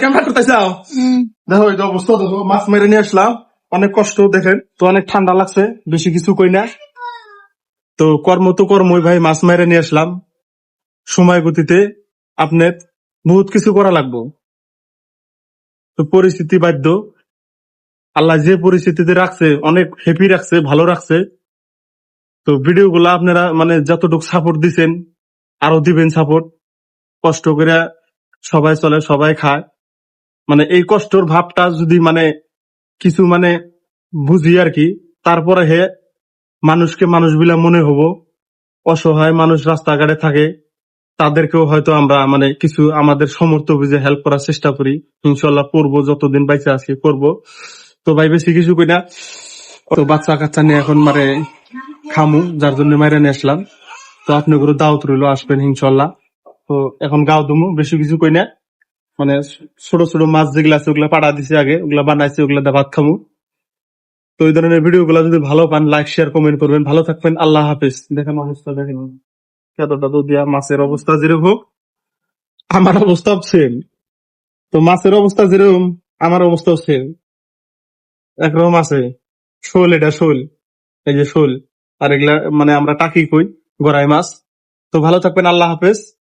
Camera করতেছাও দেখো, এই অবস্থা, দেখো, মাছ মেরে নিয়ে আসলাম। অনেক কষ্ট, দেখেন। তো অনেক ঠান্ডা লাগছে, বেশি কিছু কই না। তো কর্ম তো কর্মই ভাই, মাছ মেরে নিয়ে আসলাম। সময় গতিতে আপনার বহুত কিছু করা লাগবো। তো পরিস্থিতি বাধ্য। আল্লাহ যে পরিস্থিতিতে রাখছে, অনেক হ্যাপি রাখছে, ভালো রাখছে। তো ভিডিও গুলা আপনারা মানে যতটুকু সাপোর্ট দিছেন, আরও দিবেন সাপোর্ট কষ্ট করে সবাই চলে, সবাই খায়। মানে এই কষ্টর ভাবটা যদি মানে কিছু মানে বুঝি আর কি, তারপরে হে মানুষকে মানুষ বিলা মনে হব, অসহায় মানুষ রাস্তাঘাটে থাকে, তাদেরকেও হয়তো আমরা মানে কিছু আমাদের সমর্থ বুঝে হেল্প করার চেষ্টা করি। ইনশাল্লাহ করব, যতদিন বাইচে আছি করব। তো ভাই, বেশি কিছু কই না। তো বাচ্চা কাচ্চা নিয়ে এখন মানে খামু, যার জন্য মাইরে নিয়ে আসলাম। তো আপনি করে দাওয়াত রইল, আসবেন ইনশাল্লাহ তো এখন গাও দুমু, বেশি কিছু কই না। মানে ছোট ছোট মাছ যেগুলা আছে ওগুলা পাড়া দিছে আগে, ওগুলা বানাইছে, ওগুলা ভাত খামু। তো এই ধরনের ভিডিও গুলা যদি ভালো পান লাইক শেয়ার কমেন্ট করবেন। ভালো থাকবেন, আল্লাহ হাফিজ। দেখেন অবস্থা, দেখেন। দিয়া মাছের অবস্থা যেরকম আমার অবস্থাও সেম তো মাছের অবস্থা যেরকম, আমার অবস্থাও সেম একরকম আছে। শোল, এটা শোল। এই যে শোল। আর এগুলা মানে আমরা টাকি কই, গড়াই মাছ। তো ভালো থাকবেন, আল্লাহ হাফেজ।